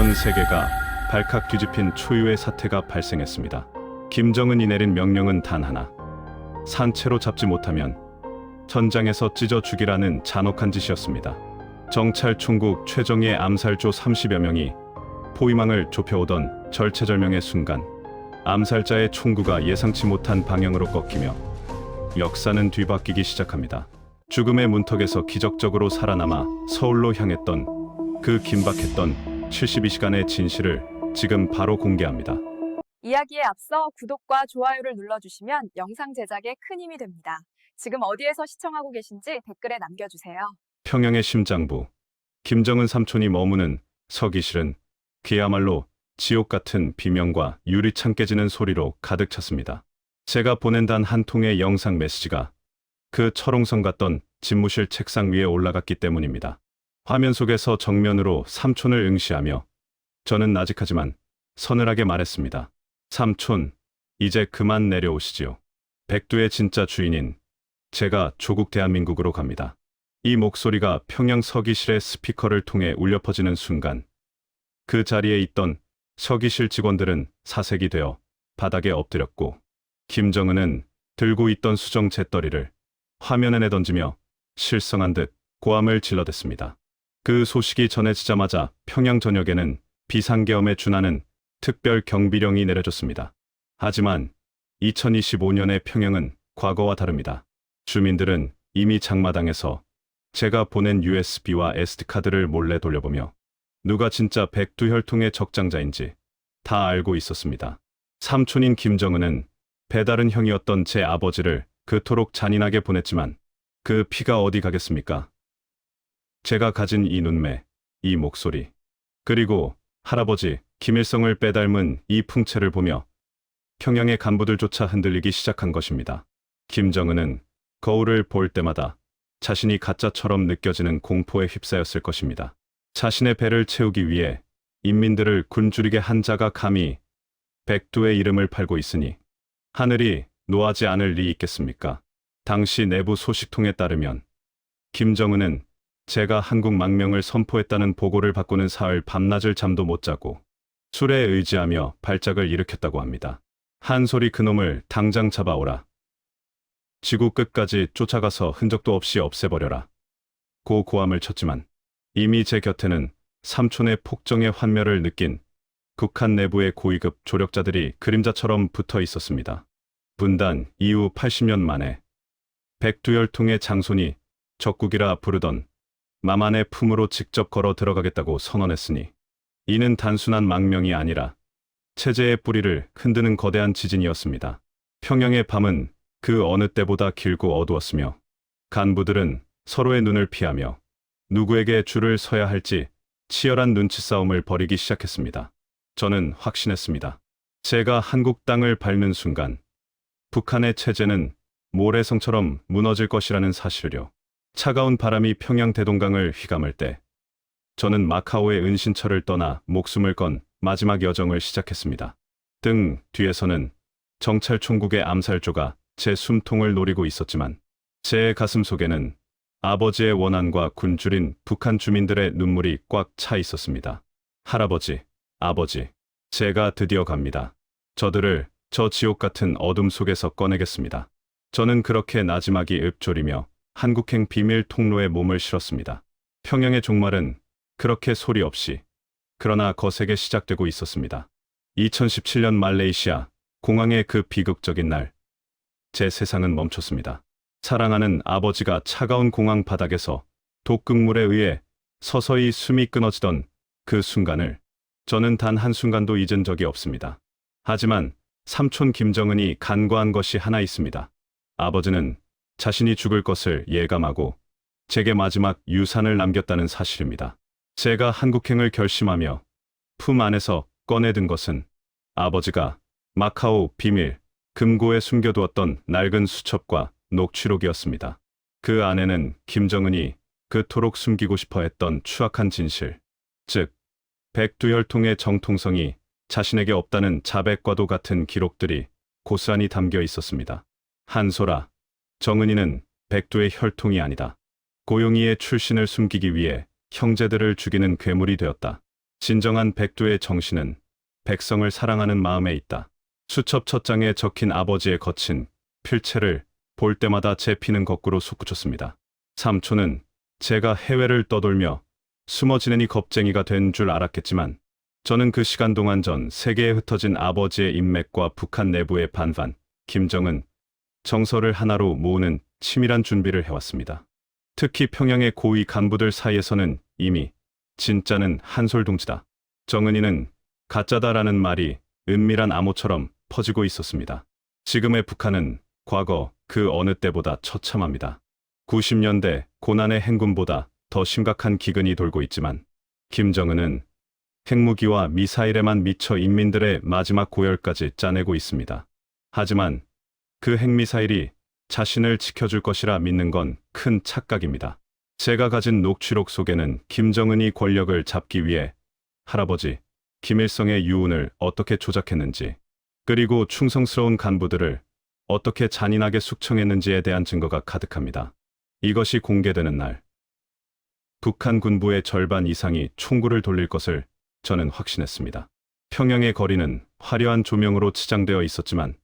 전 세계가 발칵 뒤집힌 초유의 사태가 발생했습니다. 김정은이 내린 명령은 단 하나. 산채로 잡지 못하면 전장에서 찢어 죽이라는 잔혹한 짓이었습니다. 정찰 총국 최정예 암살조 30여 명이 포위망을 좁혀오던 절체절명의 순간 암살자의 총구가 예상치 못한 방향으로 꺾이며 역사는 뒤바뀌기 시작합니다. 죽음의 문턱에서 기적적으로 살아남아 서울로 향했던 그 긴박했던 72시간의 진실을 지금 바로 공개합니다. 이야기에 앞서 구독과 좋아요를 눌러주시면 영상 제작에 큰 힘이 됩니다. 지금 어디에서 시청하고 계신지 댓글에 남겨주세요. 평양의 심장부 김정은 삼촌이 머무는 서기실은 그야말로 지옥 같은 비명과 유리창 깨지는 소리로 가득 찼습니다. 제가 보낸 단 한 통의 영상 메시지가 그 철옹성 같던 집무실 책상 위에 올라갔기 때문입니다. 화면 속에서 정면으로 삼촌을 응시하며 저는 나직하지만 서늘하게 말했습니다. 삼촌, 이제 그만 내려오시지요. 백두의 진짜 주인인 제가 조국 대한민국으로 갑니다. 이 목소리가 평양 서기실의 스피커를 통해 울려 퍼지는 순간 그 자리에 있던 서기실 직원들은 사색이 되어 바닥에 엎드렸고 김정은은 들고 있던 수정 잿더리를 화면에 내던지며 실성한 듯 고함을 질러댔습니다. 그 소식이 전해지자마자 평양 전역에는 비상계엄에 준하는 특별 경비령이 내려졌습니다. 하지만 2025년의 평양은 과거와 다릅니다. 주민들은 이미 장마당에서 제가 보낸 USB와 SD카드를 몰래 돌려보며 누가 진짜 백두혈통의 적장자인지 다 알고 있었습니다. 삼촌인 김정은은 배다른 형이었던 제 아버지를 그토록 잔인하게 보냈지만 그 피가 어디 가겠습니까? 제가 가진 이 눈매, 이 목소리, 그리고 할아버지 김일성을 빼닮은 이 풍채를 보며 평양의 간부들조차 흔들리기 시작한 것입니다. 김정은은 거울을 볼 때마다 자신이 가짜처럼 느껴지는 공포에 휩싸였을 것입니다. 자신의 배를 채우기 위해 인민들을 굶주리게 한 자가 감히 백두의 이름을 팔고 있으니 하늘이 노하지 않을 리 있겠습니까? 당시 내부 소식통에 따르면 김정은은 제가 한국 망명을 선포했다는 보고를 받고는 사흘 밤낮을 잠도 못 자고 술에 의지하며 발작을 일으켰다고 합니다. 한 소리 그놈을 당장 잡아오라. 지구 끝까지 쫓아가서 흔적도 없이 없애버려라. 고 고함을 쳤지만 이미 제 곁에는 삼촌의 폭정의 환멸을 느낀 북한 내부의 고위급 조력자들이 그림자처럼 붙어 있었습니다. 분단 이후 80년 만에 백두열통의 장손이 적국이라 부르던 마만의 품으로 직접 걸어 들어가겠다고 선언했으니 이는 단순한 망명이 아니라 체제의 뿌리를 흔드는 거대한 지진이었습니다. 평양의 밤은 그 어느 때보다 길고 어두웠으며 간부들은 서로의 눈을 피하며 누구에게 줄을 서야 할지 치열한 눈치 싸움을 벌이기 시작했습니다. 저는 확신했습니다. 제가 한국 땅을 밟는 순간 북한의 체제는 모래성처럼 무너질 것이라는 사실을요. 차가운 바람이 평양 대동강을 휘감을 때 저는 마카오의 은신처를 떠나 목숨을 건 마지막 여정을 시작했습니다. 등 뒤에서는 정찰 총국의 암살조가 제 숨통을 노리고 있었지만 제 가슴 속에는 아버지의 원한과 굶주린 북한 주민들의 눈물이 꽉 차 있었습니다. 할아버지, 아버지, 제가 드디어 갑니다. 저들을 저 지옥 같은 어둠 속에서 꺼내겠습니다. 저는 그렇게 나지막이 읊조리며 한국행 비밀 통로에 몸을 실었습니다. 평양의 종말은 그렇게 소리 없이 그러나 거세게 시작되고 있었습니다. 2017년 말레이시아 공항의 그 비극적인 날, 제 세상은 멈췄습니다. 사랑하는 아버지가 차가운 공항 바닥에서 독극물에 의해 서서히 숨이 끊어지던 그 순간을 저는 단 한순간도 잊은 적이 없습니다. 하지만 삼촌 김정은이 간과한 것이 하나 있습니다. 아버지는 자신이 죽을 것을 예감하고 제게 마지막 유산을 남겼다는 사실입니다. 제가 한국행을 결심하며 품 안에서 꺼내든 것은 아버지가 마카오 비밀 금고에 숨겨두었던 낡은 수첩과 녹취록이었습니다. 그 안에는 김정은이 그토록 숨기고 싶어 했던 추악한 진실, 즉 백두혈통의 정통성이 자신에게 없다는 자백과도 같은 기록들이 고스란히 담겨 있었습니다. 한소라, 정은이는 백두의 혈통이 아니다. 고용이의 출신을 숨기기 위해 형제들을 죽이는 괴물이 되었다. 진정한 백두의 정신은 백성을 사랑하는 마음에 있다. 수첩 첫 장에 적힌 아버지의 거친 필체를 볼 때마다 제 피는 거꾸로 솟구쳤습니다. 삼촌은 제가 해외를 떠돌며 숨어 지내니 겁쟁이가 된 줄 알았겠지만 저는 그 시간 동안 전 세계에 흩어진 아버지의 인맥과 북한 내부의 반반, 김정은, 정서를 하나로 모으는 치밀한 준비를 해왔습니다. 특히 평양의 고위 간부들 사이에서는 이미 진짜는 한솔동지다. 정은이는 가짜다라는 말이 은밀한 암호처럼 퍼지고 있었습니다. 지금의 북한은 과거 그 어느 때보다 처참합니다. 90년대 고난의 행군보다 더 심각한 기근이 돌고 있지만 김정은은 핵무기와 미사일에만 미쳐 인민들의 마지막 고열까지 짜내고 있습니다. 하지만 그 핵미사일이 자신을 지켜줄 것이라 믿는 건 큰 착각입니다. 제가 가진 녹취록 속에는 김정은이 권력을 잡기 위해 할아버지 김일성의 유운을 어떻게 조작했는지 그리고 충성스러운 간부들을 어떻게 잔인하게 숙청했는지에 대한 증거가 가득합니다. 이것이 공개되는 날 북한 군부의 절반 이상이 총구를 돌릴 것을 저는 확신했습니다. 평양의 거리는 화려한 조명으로 치장되어 있었지만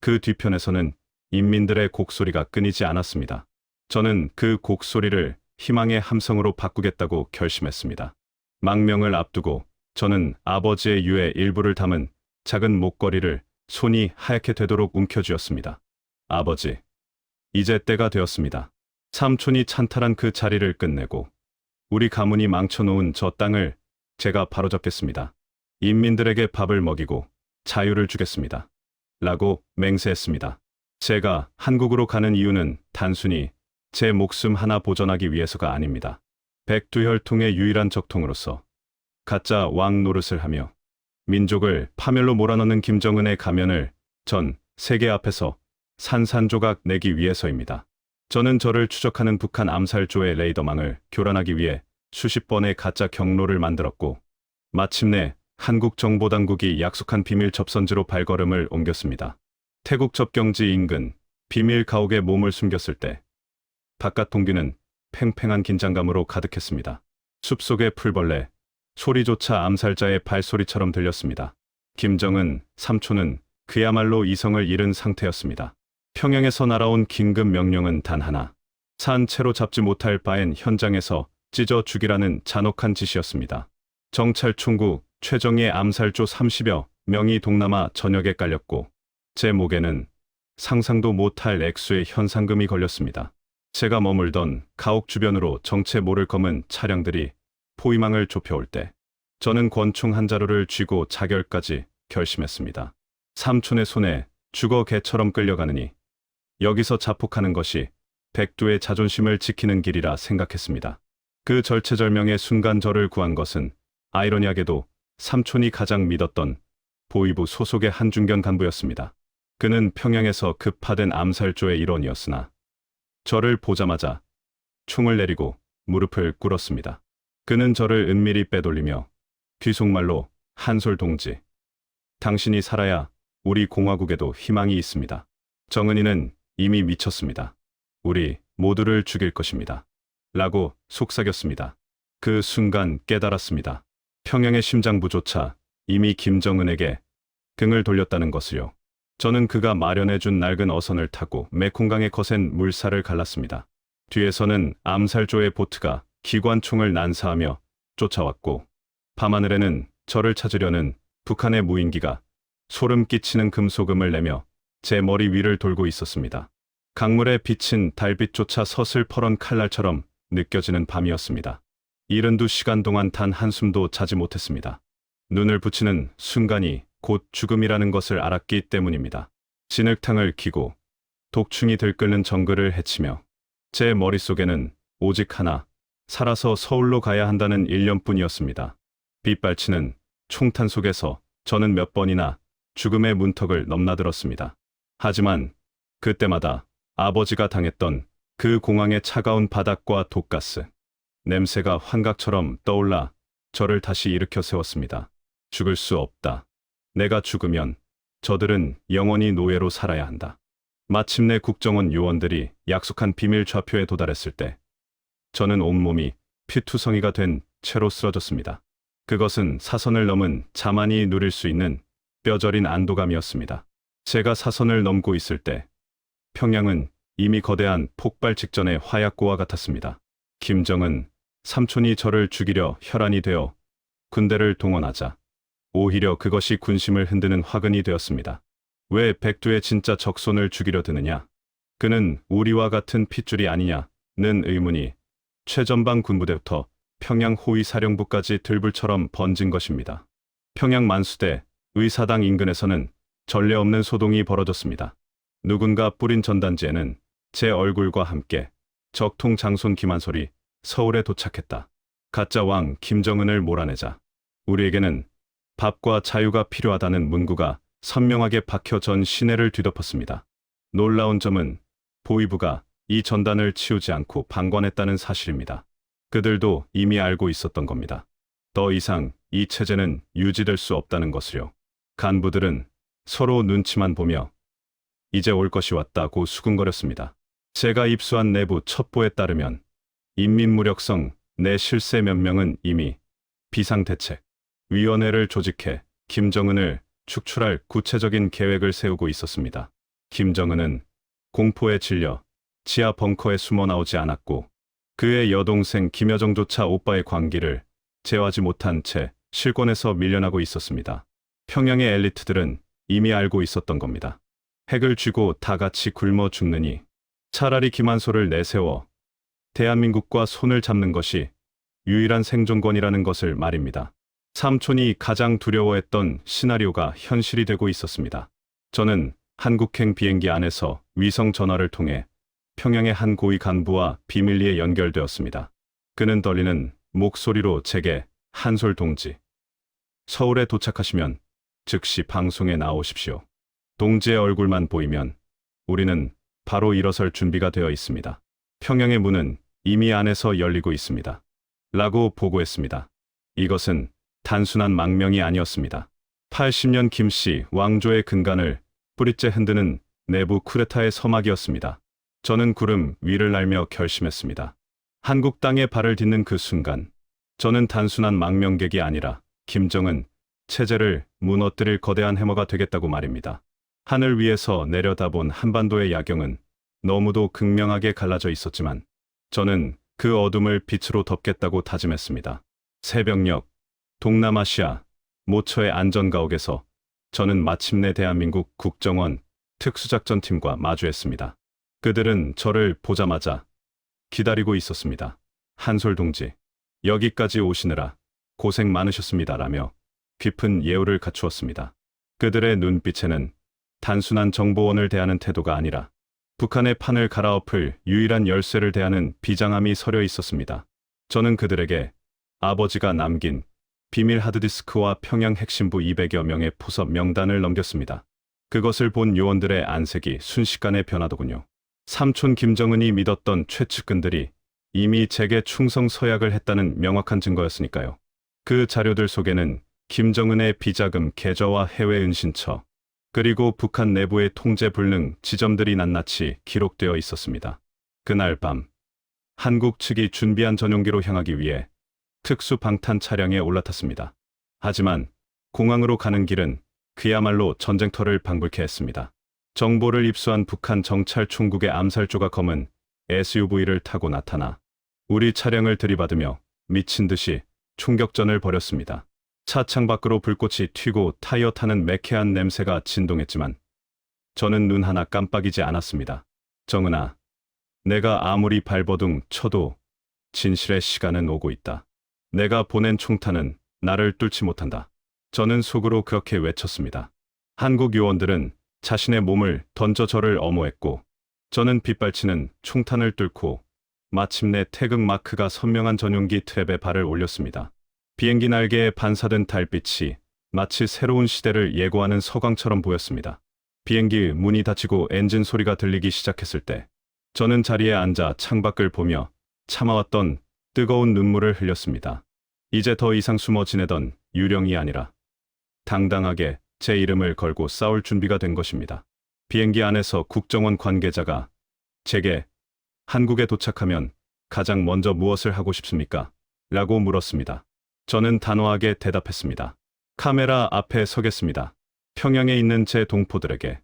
그 뒤편에서는 인민들의 곡소리가 끊이지 않았습니다. 저는 그 곡소리를 희망의 함성으로 바꾸겠다고 결심했습니다. 망명을 앞두고 저는 아버지의 유의 일부를 담은 작은 목걸이를 손이 하얗게 되도록 움켜쥐었습니다. 아버지, 이제 때가 되었습니다. 삼촌이 찬탈한 그 자리를 끝내고 우리 가문이 망쳐놓은 저 땅을 제가 바로잡겠습니다. 인민들에게 밥을 먹이고 자유를 주겠습니다. 라고 맹세했습니다. 제가 한국으로 가는 이유는 단순히 제 목숨 하나 보전하기 위해서가 아닙니다. 백두혈통의 유일한 적통으로서 가짜 왕 노릇을 하며 민족을 파멸로 몰아넣는 김정은의 가면을 전 세계 앞에서 산산조각 내기 위해서입니다. 저는 저를 추적하는 북한 암살조의 레이더망을 교란하기 위해 수십 번의 가짜 경로를 만들었고 마침내 한국 정보당국이 약속한 비밀 접선지로 발걸음을 옮겼습니다. 태국 접경지 인근 비밀 가옥에 몸을 숨겼을 때 바깥 동기는 팽팽한 긴장감으로 가득했습니다. 숲속의 풀벌레, 소리조차 암살자의 발소리처럼 들렸습니다. 김정은 삼촌은 그야말로 이성을 잃은 상태였습니다. 평양에서 날아온 긴급 명령은 단 하나. 산 채로 잡지 못할 바엔 현장에서 찢어 죽이라는 잔혹한 짓이었습니다. 정찰총국 최정의 암살조 30여 명이 동남아 전역에 깔렸고 제 목에는 상상도 못할 액수의 현상금이 걸렸습니다. 제가 머물던 가옥 주변으로 정체 모를 검은 차량들이 포위망을 좁혀올 때 저는 권총 한 자루를 쥐고 자결까지 결심했습니다. 삼촌의 손에 죽어 개처럼 끌려가느니 여기서 자폭하는 것이 백두의 자존심을 지키는 길이라 생각했습니다. 그 절체절명의 순간 저를 구한 것은 아이러니하게도 삼촌이 가장 믿었던 보위부 소속의 한중견 간부였습니다. 그는 평양에서 급파된 암살조의 일원이었으나 저를 보자마자 총을 내리고 무릎을 꿇었습니다. 그는 저를 은밀히 빼돌리며 귀속말로 한솔 동지. 당신이 살아야 우리 공화국에도 희망이 있습니다. 정은이는 이미 미쳤습니다. 우리 모두를 죽일 것입니다. 라고 속삭였습니다. 그 순간 깨달았습니다. 평양의 심장부조차 이미 김정은에게 등을 돌렸다는 것을요. 저는 그가 마련해준 낡은 어선을 타고 메콩강의 거센 물살을 갈랐습니다. 뒤에서는 암살조의 보트가 기관총을 난사하며 쫓아왔고 밤하늘에는 저를 찾으려는 북한의 무인기가 소름 끼치는 금소금을 내며 제 머리 위를 돌고 있었습니다. 강물에 비친 달빛조차 서슬퍼런 칼날처럼 느껴지는 밤이었습니다. 72시간 동안 단 한숨도 자지 못했습니다. 눈을 붙이는 순간이 곧 죽음이라는 것을 알았기 때문입니다. 진흙탕을 키고 독충이 들끓는 정글을 헤치며 제 머릿속에는 오직 하나, 살아서 서울로 가야 한다는 일념뿐이었습니다. 빗발치는 총탄 속에서 저는 몇 번이나 죽음의 문턱을 넘나들었습니다. 하지만 그때마다 아버지가 당했던 그 공항의 차가운 바닥과 독가스, 냄새가 환각처럼 떠올라 저를 다시 일으켜 세웠습니다. 죽을 수 없다. 내가 죽으면 저들은 영원히 노예로 살아야 한다. 마침내 국정원 요원들이 약속한 비밀 좌표에 도달했을 때 저는 온몸이 피투성이가 된 채로 쓰러졌습니다. 그것은 사선을 넘은 자만이 누릴 수 있는 뼈저린 안도감이었습니다. 제가 사선을 넘고 있을 때 평양은 이미 거대한 폭발 직전의 화약고와 같았습니다. 김정은 삼촌이 저를 죽이려 혈안이 되어 군대를 동원하자 오히려 그것이 군심을 흔드는 화근이 되었습니다. 왜 백두의 진짜 적손을 죽이려 드느냐? 그는 우리와 같은 핏줄이 아니냐는 의문이 최전방 군부대부터 평양 호위 사령부까지 들불처럼 번진 것입니다. 평양 만수대 의사당 인근에서는 전례 없는 소동이 벌어졌습니다. 누군가 뿌린 전단지에는 제 얼굴과 함께 적통 장손 김한솔이 서울에 도착했다. 가짜 왕 김정은을 몰아내자 우리에게는 밥과 자유가 필요하다는 문구가 선명하게 박혀 전 시내를 뒤덮었습니다. 놀라운 점은 보위부가 이 전단을 치우지 않고 방관했다는 사실입니다. 그들도 이미 알고 있었던 겁니다. 더 이상 이 체제는 유지될 수 없다는 것을요. 간부들은 서로 눈치만 보며 이제 올 것이 왔다고 수군거렸습니다. 제가 입수한 내부 첩보에 따르면 인민무력성 내 실세 몇 명은 이미 비상대책 위원회를 조직해 김정은을 축출할 구체적인 계획을 세우고 있었습니다. 김정은은 공포에 질려 지하 벙커에 숨어 나오지 않았고 그의 여동생 김여정조차 오빠의 관계를 제어하지 못한 채 실권에서 밀려나고 있었습니다. 평양의 엘리트들은 이미 알고 있었던 겁니다. 핵을 쥐고 다 같이 굶어 죽느니 차라리 김한솔을 내세워 대한민국과 손을 잡는 것이 유일한 생존권이라는 것을 말입니다. 삼촌이 가장 두려워했던 시나리오가 현실이 되고 있었습니다. 저는 한국행 비행기 안에서 위성 전화를 통해 평양의 한 고위 간부와 비밀리에 연결되었습니다. 그는 떨리는 목소리로 제게 한솔 동지. 서울에 도착하시면 즉시 방송에 나오십시오. 동지의 얼굴만 보이면 우리는 바로 일어설 준비가 되어 있습니다. 평양의 문은 이미 안에서 열리고 있습니다. 라고 보고했습니다. 이것은 단순한 망명이 아니었습니다. 80년 김씨 왕조의 근간을 뿌리째 흔드는 내부 쿠데타의 서막이었습니다. 저는 구름 위를 날며 결심했습니다. 한국 땅에 발을 딛는 그 순간, 저는 단순한 망명객이 아니라 김정은 체제를 무너뜨릴 거대한 해머가 되겠다고 말입니다. 하늘 위에서 내려다본 한반도의 야경은 너무도 극명하게 갈라져 있었지만 저는 그 어둠을 빛으로 덮겠다고 다짐했습니다. 새벽녘 동남아시아 모처의 안전가옥에서 저는 마침내 대한민국 국정원 특수작전팀과 마주했습니다. 그들은 저를 보자마자 기다리고 있었습니다. 한솔 동지, 여기까지 오시느라 고생 많으셨습니다라며 깊은 예우를 갖추었습니다. 그들의 눈빛에는 단순한 정보원을 대하는 태도가 아니라 북한의 판을 갈아엎을 유일한 열쇠를 대하는 비장함이 서려 있었습니다. 저는 그들에게 아버지가 남긴 비밀 하드디스크와 평양 핵심부 200여 명의 포섭 명단을 넘겼습니다. 그것을 본 요원들의 안색이 순식간에 변하더군요. 삼촌 김정은이 믿었던 최측근들이 이미 제게 충성 서약을 했다는 명확한 증거였으니까요. 그 자료들 속에는 김정은의 비자금 계좌와 해외 은신처, 그리고 북한 내부의 통제 불능 지점들이 낱낱이 기록되어 있었습니다. 그날 밤, 한국 측이 준비한 전용기로 향하기 위해 특수 방탄 차량에 올라탔습니다. 하지만 공항으로 가는 길은 그야말로 전쟁터를 방불케 했습니다. 정보를 입수한 북한 정찰 총국의 암살조가 검은 SUV를 타고 나타나 우리 차량을 들이받으며 미친 듯이 총격전을 벌였습니다. 차 창 밖으로 불꽃이 튀고 타이어 타는 매캐한 냄새가 진동했지만 저는 눈 하나 깜빡이지 않았습니다. 정은아, 내가 아무리 발버둥 쳐도 진실의 시간은 오고 있다. 내가 보낸 총탄은 나를 뚫지 못한다. 저는 속으로 그렇게 외쳤습니다. 한국 요원들은 자신의 몸을 던져 저를 엄호했고 저는 빗발치는 총탄을 뚫고 마침내 태극 마크가 선명한 전용기 트랩에 발을 올렸습니다. 비행기 날개에 반사된 달빛이 마치 새로운 시대를 예고하는 서광처럼 보였습니다. 비행기 문이 닫히고 엔진 소리가 들리기 시작했을 때 저는 자리에 앉아 창밖을 보며 참아왔던 뜨거운 눈물을 흘렸습니다. 이제 더 이상 숨어 지내던 유령이 아니라 당당하게 제 이름을 걸고 싸울 준비가 된 것입니다. 비행기 안에서 국정원 관계자가 제게 한국에 도착하면 가장 먼저 무엇을 하고 싶습니까? 라고 물었습니다. 저는 단호하게 대답했습니다. 카메라 앞에 서겠습니다. 평양에 있는 제 동포들에게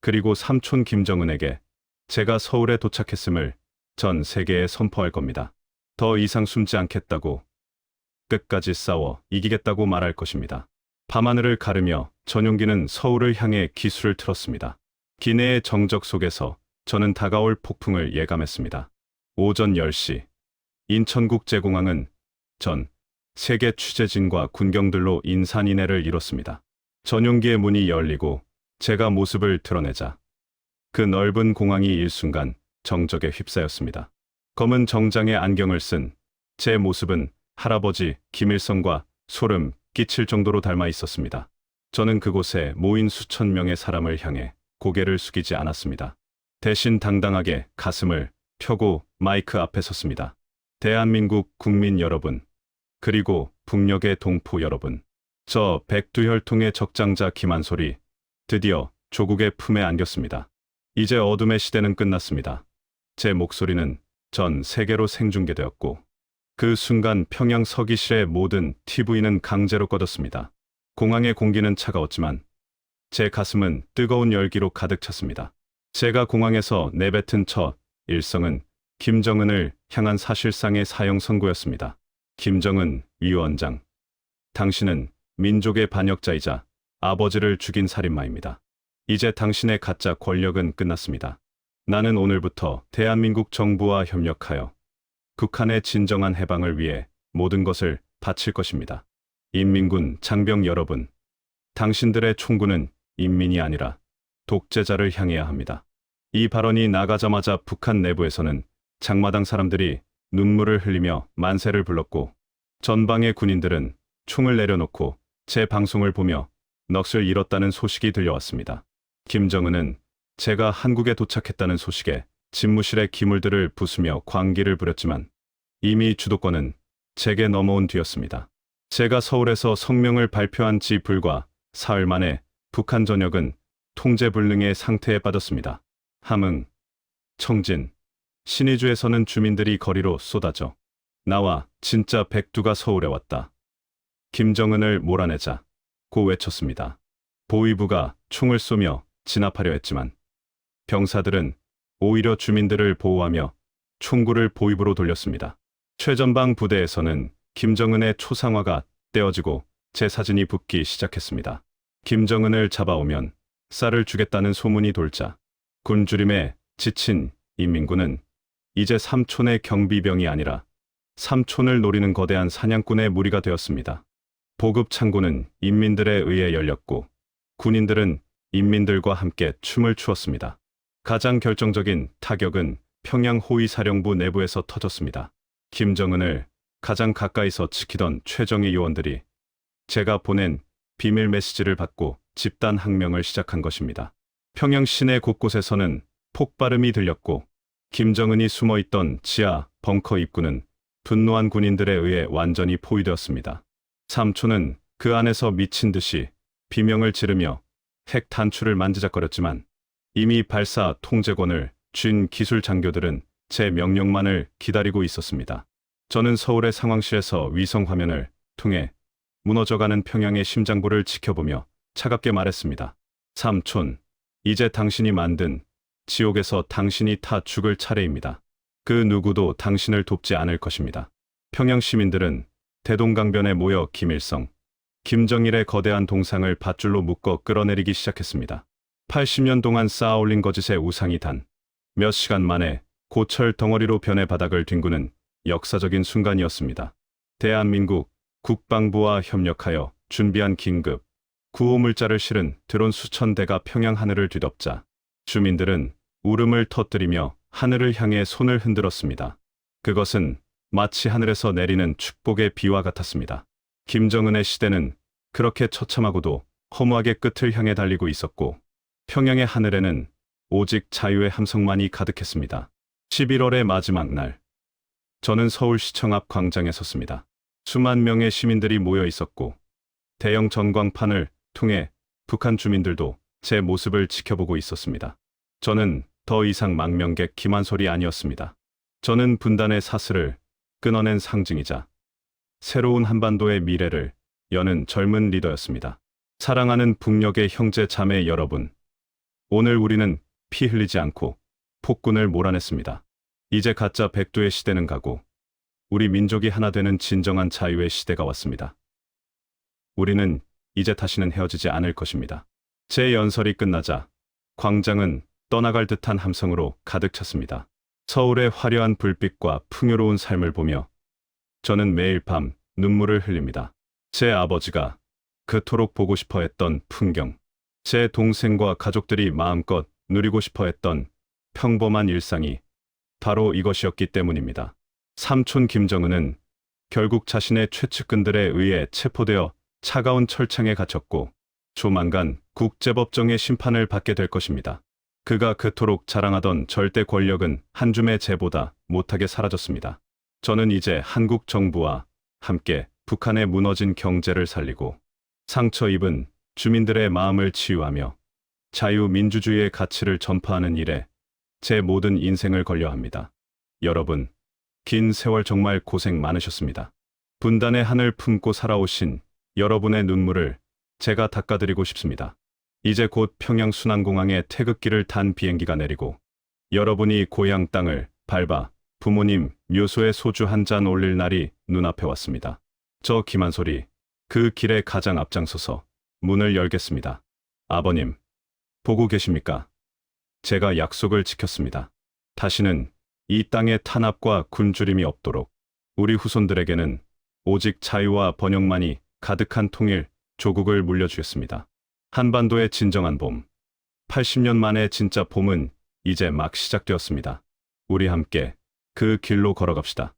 그리고 삼촌 김정은에게 제가 서울에 도착했음을 전 세계에 선포할 겁니다. 더 이상 숨지 않겠다고 끝까지 싸워 이기겠다고 말할 것입니다. 밤하늘을 가르며 전용기는 서울을 향해 기수를 틀었습니다. 기내의 정적 속에서 저는 다가올 폭풍을 예감했습니다. 오전 10시 인천국제공항은 전 세계 취재진과 군경들로 인산인해를 이뤘습니다. 전용기의 문이 열리고 제가 모습을 드러내자 그 넓은 공항이 일순간 정적에 휩싸였습니다. 검은 정장에 안경을 쓴 제 모습은 할아버지 김일성과 소름 끼칠 정도로 닮아 있었습니다. 저는 그곳에 모인 수천 명의 사람을 향해 고개를 숙이지 않았습니다. 대신 당당하게 가슴을 펴고 마이크 앞에 섰습니다. 대한민국 국민 여러분, 그리고 북녘의 동포 여러분, 저 백두혈통의 적장자 김한솔이 드디어 조국의 품에 안겼습니다. 이제 어둠의 시대는 끝났습니다. 제 목소리는 전 세계로 생중계되었고, 그 순간 평양 서기실의 모든 TV는 강제로 꺼졌습니다. 공항의 공기는 차가웠지만 제 가슴은 뜨거운 열기로 가득 찼습니다. 제가 공항에서 내뱉은 첫 일성은 김정은을 향한 사실상의 사형 선고였습니다. 김정은 위원장, 당신은 민족의 반역자이자 아버지를 죽인 살인마입니다. 이제 당신의 가짜 권력은 끝났습니다. 나는 오늘부터 대한민국 정부와 협력하여 북한의 진정한 해방을 위해 모든 것을 바칠 것입니다. 인민군 장병 여러분, 당신들의 총구는 인민이 아니라 독재자를 향해야 합니다. 이 발언이 나가자마자 북한 내부에서는 장마당 사람들이 눈물을 흘리며 만세를 불렀고 전방의 군인들은 총을 내려놓고 제 방송을 보며 넋을 잃었다는 소식이 들려왔습니다. 김정은은 제가 한국에 도착했다는 소식에 집무실의 기물들을 부수며 광기를 부렸지만 이미 주도권은 제게 넘어온 뒤였습니다. 제가 서울에서 성명을 발표한 지 불과 사흘 만에 북한 전역은 통제불능의 상태에 빠졌습니다. 함흥, 청진, 신의주에서는 주민들이 거리로 쏟아져 나와 진짜 백두가 서울에 왔다. 김정은을 몰아내자 고 외쳤습니다. 보위부가 총을 쏘며 진압하려 했지만 병사들은 오히려 주민들을 보호하며 총구를 보위부로 돌렸습니다. 최전방 부대에서는 김정은의 초상화가 떼어지고 제 사진이 붙기 시작했습니다. 김정은을 잡아오면 쌀을 주겠다는 소문이 돌자 굶주림에 지친 인민군은 이제 삼촌의 경비병이 아니라 삼촌을 노리는 거대한 사냥꾼의 무리가 되었습니다. 보급 창고는 인민들에 의해 열렸고 군인들은 인민들과 함께 춤을 추었습니다. 가장 결정적인 타격은 평양 호위사령부 내부에서 터졌습니다. 김정은을 가장 가까이서 지키던 최정예 요원들이 제가 보낸 비밀 메시지를 받고 집단 항명을 시작한 것입니다. 평양 시내 곳곳에서는 폭발음이 들렸고 김정은이 숨어있던 지하 벙커 입구는 분노한 군인들에 의해 완전히 포위되었습니다. 삼촌은 그 안에서 미친 듯이 비명을 지르며 핵 단추를 만지작거렸지만 이미 발사 통제권을 쥔 기술 장교들은 제 명령만을 기다리고 있었습니다. 저는 서울의 상황실에서 위성 화면을 통해 무너져가는 평양의 심장부를 지켜보며 차갑게 말했습니다. 삼촌, 이제 당신이 만든 지옥에서 당신이 타 죽을 차례입니다. 그 누구도 당신을 돕지 않을 것입니다. 평양 시민들은 대동강변에 모여 김일성, 김정일의 거대한 동상을 밧줄로 묶어 끌어내리기 시작했습니다. 80년 동안 쌓아 올린 거짓의 우상이 단 몇 시간 만에 고철 덩어리로 변해 바닥을 뒹구는 역사적인 순간이었습니다. 대한민국 국방부와 협력하여 준비한 긴급 구호물자를 실은 드론 수천 대가 평양 하늘을 뒤덮자 주민들은 울음을 터뜨리며 하늘을 향해 손을 흔들었습니다. 그것은 마치 하늘에서 내리는 축복의 비와 같았습니다. 김정은의 시대는 그렇게 처참하고도 허무하게 끝을 향해 달리고 있었고 평양의 하늘에는 오직 자유의 함성만이 가득했습니다. 11월의 마지막 날 저는 서울시청 앞 광장에 섰습니다. 수만 명의 시민들이 모여 있었고 대형 전광판을 통해 북한 주민들도 제 모습을 지켜보고 있었습니다. 저는 더 이상 망명객 김한솔이 아니었습니다. 저는 분단의 사슬을 끊어낸 상징이자 새로운 한반도의 미래를 여는 젊은 리더였습니다. 사랑하는 북녘의 형제 자매 여러분. 오늘 우리는 피 흘리지 않고 폭군을 몰아냈습니다. 이제 가짜 백두의 시대는 가고 우리 민족이 하나 되는 진정한 자유의 시대가 왔습니다. 우리는 이제 다시는 헤어지지 않을 것입니다. 제 연설이 끝나자 광장은 떠나갈 듯한 함성으로 가득 찼습니다. 서울의 화려한 불빛과 풍요로운 삶을 보며 저는 매일 밤 눈물을 흘립니다. 제 아버지가 그토록 보고 싶어 했던 풍경, 제 동생과 가족들이 마음껏 누리고 싶어 했던 평범한 일상이 바로 이것이었기 때문입니다. 삼촌 김정은은 결국 자신의 최측근들에 의해 체포되어 차가운 철창에 갇혔고 조만간 국제법정의 심판을 받게 될 것입니다. 그가 그토록 자랑하던 절대 권력은 한 줌의 재보다 못하게 사라졌습니다. 저는 이제 한국 정부와 함께 북한의 무너진 경제를 살리고 상처 입은 주민들의 마음을 치유하며 자유민주주의의 가치를 전파하는 일에 제 모든 인생을 걸려 합니다. 여러분, 긴 세월 정말 고생 많으셨습니다. 분단의 한을 품고 살아오신 여러분의 눈물을 제가 닦아드리고 싶습니다. 이제 곧 평양 순환공항에 태극기를 탄 비행기가 내리고 여러분이 고향 땅을 밟아 부모님 묘소에 소주 한 잔 올릴 날이 눈앞에 왔습니다. 저 김한솔이 그 길에 가장 앞장서서 문을 열겠습니다. 아버님, 보고 계십니까? 제가 약속을 지켰습니다. 다시는 이 땅에 탄압과 굶주림이 없도록 우리 후손들에게는 오직 자유와 번영만이 가득한 통일, 조국을 물려주겠습니다. 한반도의 진정한 봄. 80년 만에 진짜 봄은 이제 막 시작되었습니다. 우리 함께 그 길로 걸어갑시다.